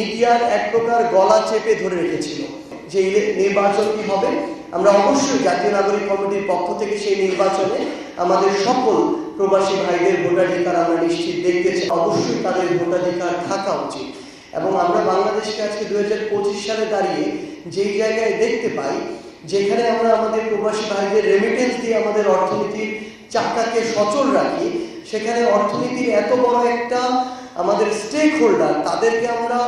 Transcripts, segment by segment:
মিডিয়ার এক প্রকার গলা চেপে ধরে রেখেছিল যে নির্বাচন কি হবে? আমরা অবশ্যই জাতীয় নাগরিক কমিটির পক্ষ থেকে সেই নির্বাচনে আমাদের সকল প্রবাসী ভাইদের ভোটাধিকার আমরা নিশ্চিত দেখতে চাই। অবশ্যই তাদের ভোটাধিকার থাকা উচিত। এবং আমরা বাংলাদেশকে আজকে দু হাজার পঁচিশ সালে দাঁড়িয়ে যেই জায়গায় দেখতে পাই, যেখানে আমরা আমাদের প্রবাসী ভাইদের রেমিটেন্স দিয়ে আমাদের অর্থনীতির চাকাকে সচল রাখি, সেখানে অর্থনীতির এত বড় একটা আমাদের স্টেক হোল্ডার তাদেরকে আমরা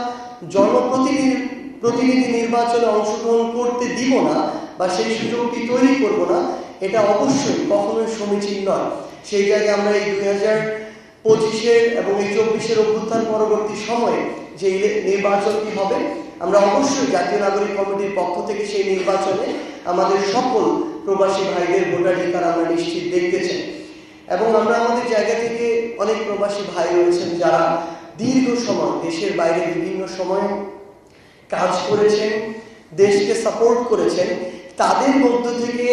জনপ্রতিনিধি, প্রতিনিধি নির্বাচনে অংশগ্রহণ করতে দিব না বা সেই সুযোগটি তৈরি করব না, এটা অবশ্যই কখনোই সমীচীন নয়। সেই জায়গায় আমরা এই দুই হাজার পঁচিশের এবং এই চব্বিশের অভ্যুত্থান পরবর্তী সময়ে যে নির্বাচনটি হবে, আমরা অবশ্যই জাতীয় নাগরিক কমিটির পক্ষ থেকে সেই নির্বাচনে আমাদের সকল প্রবাসী ভাইদের ভোটাধিকার আমরা নিশ্চিত দেখতে চাই। এবং আমরা আমাদের জায়গা থেকে অনেক প্রবাসী ভাই রয়েছেন যারা দীর্ঘ সময় দেশের বাইরে বিভিন্ন সময় কাজ করেছেন, দেশকে সাপোর্ট করেছেন। তাদের মধ্য থেকে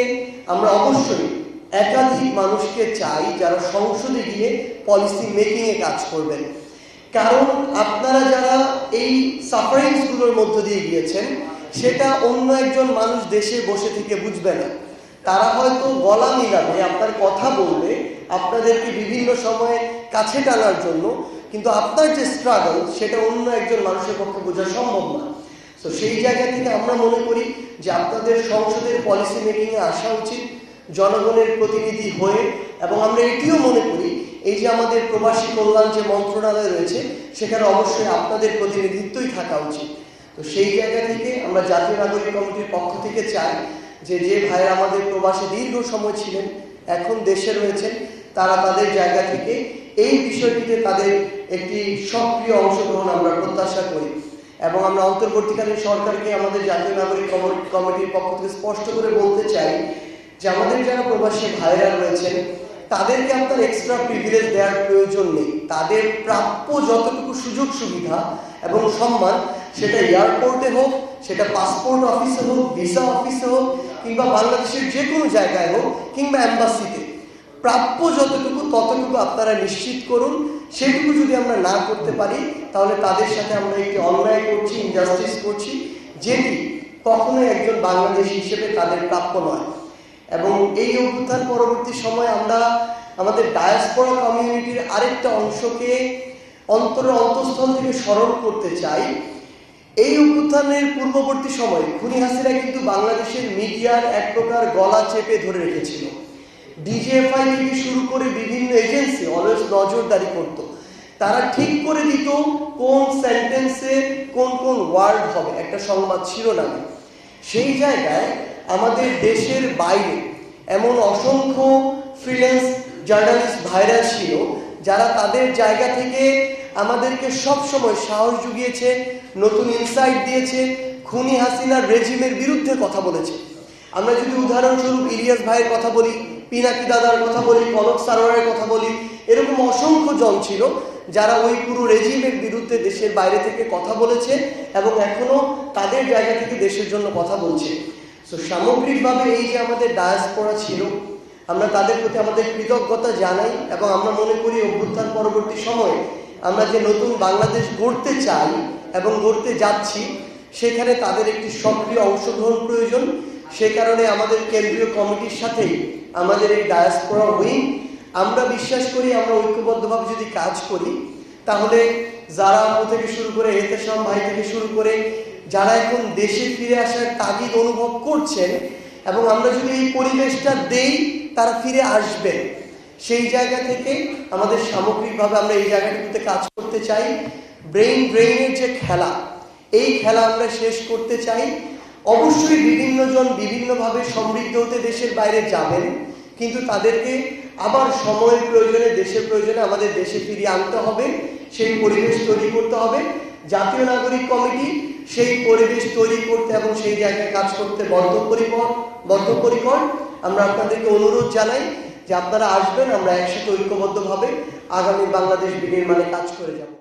আমরা অবশ্যই একাধিক মানুষকে চাই যারা সংসদে গিয়ে পলিসি মেকিং এ কাজ করবেন। কারণ আপনারা যারা এই সাফারিংসগুলোর মধ্য দিয়ে গিয়েছেন, সেটা অন্য একজন মানুষ দেশে বসে থেকে বুঝবে না। তারা হয়তো গলা মিলাবে, আপনার কথা বলবে, আপনাদেরকে বিভিন্ন সময়ে কাছে টানার জন্য, কিন্তু আপনার যে স্ট্রাগল সেটা অন্য একজন মানুষের পক্ষে বোঝা সম্ভব না। তো সেই জায়গা থেকে আমরা মনে করি যে আপনাদের সংসদের পলিসি মেকিংয়ে আসা উচিত, জনগণের প্রতিনিধি হয়ে, এবং আমরা এটিও মনে করি, এই যে আমাদের প্রবাসী কল্যাণ যে মন্ত্রণালয় রয়েছে, সেখানে অবশ্যই আপনাদের প্রতিনিধিত্বই থাকা উচিত। তো সেই জায়গা থেকে আমরা জাতীয় নাগরিক কমিটির পক্ষ থেকে চাই যে যে ভাইয়েরা আমাদের প্রবাসে দীর্ঘ সময় ছিলেন, এখন দেশে রয়েছেন তারা তাদের জায়গা থেকে এই বিষয়টিতে তাদের একটি সক্রিয় অংশগ্রহণ আমরা প্রত্যাশা করি। এবং আমরা অন্তর্বর্তীকালীন সরকারকে আমাদের জাতীয় নাগরিক কম- কমিটির পক্ষ থেকে স্পষ্ট করে বলতে চাই যে আমাদের যারা প্রবাসী ভাইরা রয়েছেন, তাদেরকে আপনার এক্সট্রা প্রিভিলেজ দেওয়ার প্রয়োজন নেই। তাদের প্রাপ্য যতটুকু সুযোগ সুবিধা এবং সম্মান, সেটা এয়ারপোর্টে হোক, সেটা পাসপোর্ট অফিসে হোক ভিসা অফিসে হোক, কিংবা বাংলাদেশের যে কোনো জায়গায় হোক, কিংবা অ্যাম্বাসিতে প্রাপ্য যতটুকু, ততটুকু আপনারা নিশ্চিত করুন। সেটুকু যদি আমরা না করতে পারি, তাহলে তাদের সাথে আমরা একটি অন্যায় করছি ইনজাস্টিস করছি, যেটি কখনোই একজন বাংলাদেশি হিসেবে তাদের প্রাপ্য নয়। এবং এই অভ্যুত্থান পরবর্তী সময় আমরা আমাদের ডায়াসপোরা কমিউনিটির আরেকটা অংশকে অন্তর অন্তঃস্থল থেকে স্মরণ করতে চাই। এই অভ্যুত্থানের পূর্ববর্তী সময় খুনি হাসিনা কিন্তু বাংলাদেশের মিডিয়ার এক প্রকার গলা চেপে ধরে রেখেছিল। ডিজিএফআই থেকে শুরু করে বিভিন্ন এজেন্সি অলওয়েজ নজরদারি করত। তারা ঠিক করে দিত কোন সেন্টেন্সে কোন কোন ওয়ার্ড হবে। একটা সংবাদ শিরোনামে। সেই জায়গায় আমাদের দেশের বাইরে এমন অসংখ্য ফ্রিল্যান্স জার্নালিস্ট ভাইরা ছিল, যারা তাদের জায়গা থেকে আমাদেরকে সব সময় সাহস জুগিয়েছে, নতুন ইনসাইট দিয়েছে, খুনি হাসিনার রেজিমের বিরুদ্ধে কথা বলেছে। আমরা যদি উদাহরণস্বরূপ ইলিয়াস ভাইয়ের কথা বলি পিনাকি দাদার কথা বলি, পলক সারোয়ারের কথা বলি, এরকম অসংখ্য জন ছিল যারা ওই পুরো রেজিমের বিরুদ্ধে দেশের বাইরে থেকে কথা বলেছে এবং এখনও তাদের জায়গা থেকে দেশের জন্য কথা বলছে। তো সামগ্রিকভাবে এই যে আমাদের ডায়াসপোরা ছিল, আমরা তাদের প্রতি আমাদের কৃতজ্ঞতা জানাই এবং আমরা মনে করি অভ্যুত্থান পরবর্তী সময়ে আমরা যে নতুন বাংলাদেশ গড়তে চাই এবং গড়তে যাচ্ছি, সেখানে তাদের একটি সক্রিয় অংশগ্রহণ প্রয়োজন। সে কারণে আমাদের কেন্দ্রীয় কমিটির সাথেই আমাদের এই ডায়াসপোরা উইং আমরা বিশ্বাস করি, আমরা ঐক্যবদ্ধভাবে যদি কাজ করি, তাহলে যারা আপু থেকে শুরু করে এতেশাম ভাই থেকে শুরু করে যারা এখন দেশে ফিরে আসার তাগিদ অনুভব করছেন, এবং আমরা যদি এই পরিবেশটা দেই, তারা ফিরে আসবেন। সেই জায়গা থেকে আমাদের সামগ্রিকভাবে আমরা এই জায়গাটিতে কাজ করতে চাই। ব্রেইন ব্রেইনের যে খেলা, এই খেলা আমরা শেষ করতে চাই। অবশ্যই বিভিন্ন জন বিভিন্নভাবে সমৃদ্ধ হতে দেশের বাইরে যাবেন, কিন্তু তাদেরকে আবার সময়ের প্রয়োজনে, দেশের প্রয়োজনে আমাদের দেশে ফিরিয়ে আনতে হবে, সেই পরিবেশ তৈরি করতে হবে। জাতীয় নাগরিক কমিটি সেই পরিবেশ তৈরি করতে এবং সেই জায়গায় কাজ করতে বদ্ধপরিকর বদ্ধপরিকর। আমরা আপনাদেরকে অনুরোধ জানাই যে আপনারা আসবেন, আমরা একসাথে ঐক্যবদ্ধভাবে আগামী বাংলাদেশ বিনির্মাণে কাজ করে যাব।